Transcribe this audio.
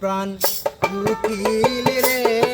প্রাণ উকিল রে।